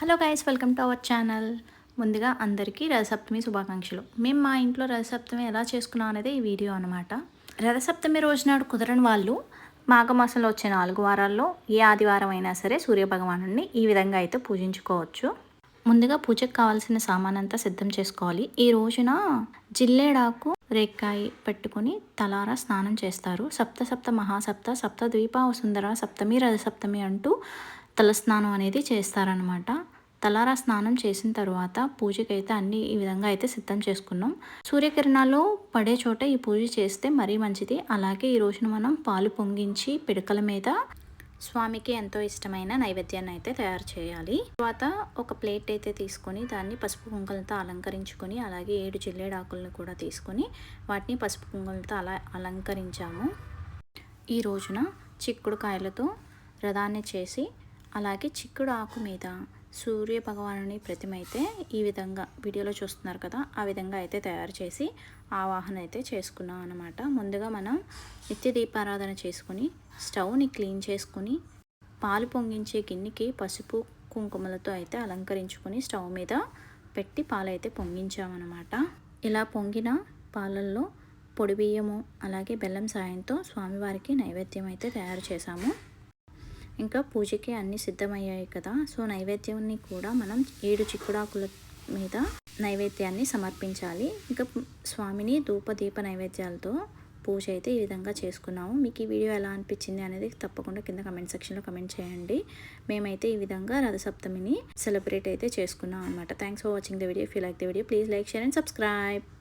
Hello guys welcome to our channel. ముందుగా అందరికీ రథసప్తమి శుభాకాంక్షలు. మేము మా ఇంట్లో రథసప్తమి ఎలా చేసుకున్నాం అనేది ఈ వీడియో అనమాట రథసప్తమి రోజు నాడు కుదరని వాళ్ళు మాఘమాసంలో వచ్చే నాలుగు వారాల్లో ఏ ఆదివారం అయినా సరే సూర్యభగవాను ఈ విధంగా అయితే పూజించుకోవచ్చు. ముందుగా పూజకు కావాల్సిన సామాన్ అంతా సిద్ధం చేసుకోవాలి. ఈ రోజున జిల్లేడాకు రేక్కాయి పెట్టుకొని తలారా స్నానం చేస్తారు. సప్త సప్త మహాసప్త సప్త ద్వీపావసుందర సప్తమి రథసప్తమి అంటూ తలస్నానం అనేది చేస్తారనమాట తలారా స్నానం చేసిన తర్వాత పూజకైతే అన్ని ఈ విధంగా అయితే సిద్ధం చేసుకున్నాం. సూర్యకిరణాలు పడే చోట ఈ పూజ చేస్తే మరీ మంచిది. అలాగే ఈ రోజున మనం పాలు పొంగించి పిడకల మీద స్వామికి ఎంతో ఇష్టమైన నైవేద్యాన్ని అయితే తయారు చేయాలి. తర్వాత ఒక ప్లేట్ అయితే తీసుకొని దాన్ని పసుపు కుంకులతో అలంకరించుకొని అలాగే ఏడు జిల్లేడాకులను కూడా తీసుకొని వాటిని పసుపు కుంకులతో అలా అలంకరించాము. ఈ రోజున చిక్కుడు కాయలతో రథాన్ని చేసి అలాగే చిక్కుడు ఆకు మీద సూర్య భగవానుని ప్రతిమ అయితే ఈ విధంగా వీడియోలో చూస్తున్నారు కదా ఆ విధంగా అయితే తయారు చేసి ఆవాహన అయితే చేసుకున్నాం అనమాట ముందుగా మనం నిత్య దీపారాధన చేసుకుని స్టవ్ని క్లీన్ చేసుకుని పాలు పొంగించే గిన్నెకి పసుపు కుంకుమలతో అయితే అలంకరించుకొని స్టవ్ మీద పెట్టి పాలైతే పొంగించామన్నమాట. ఇలా పొంగిన పాలల్లో పొడి బియ్యము అలాగే బెల్లం సాయంతో స్వామివారికి నైవేద్యం అయితే తయారు చేశాము. ఇంకా పూజకి అన్నీ సిద్ధమయ్యాయి కదా. సో నైవేద్యాన్ని కూడా మనం ఏడు చిక్కుడాకుల మీద నైవేద్యాన్ని సమర్పించాలి. ఇంకా స్వామిని ధూప దీప నైవేద్యాలతో పూజ అయితే ఈ విధంగా చేసుకున్నాము. మీకు ఈ వీడియో ఎలా అనిపించింది అనేది తప్పకుండా కింద కమెంట్ సెక్షన్లో కమెంట్ చేయండి. మేమైతే ఈ విధంగా రథసప్తమిని సెలబ్రేట్ అయితే చేసుకున్నాం అనమాట thanks for watching the video feel like the video please like share and subscribe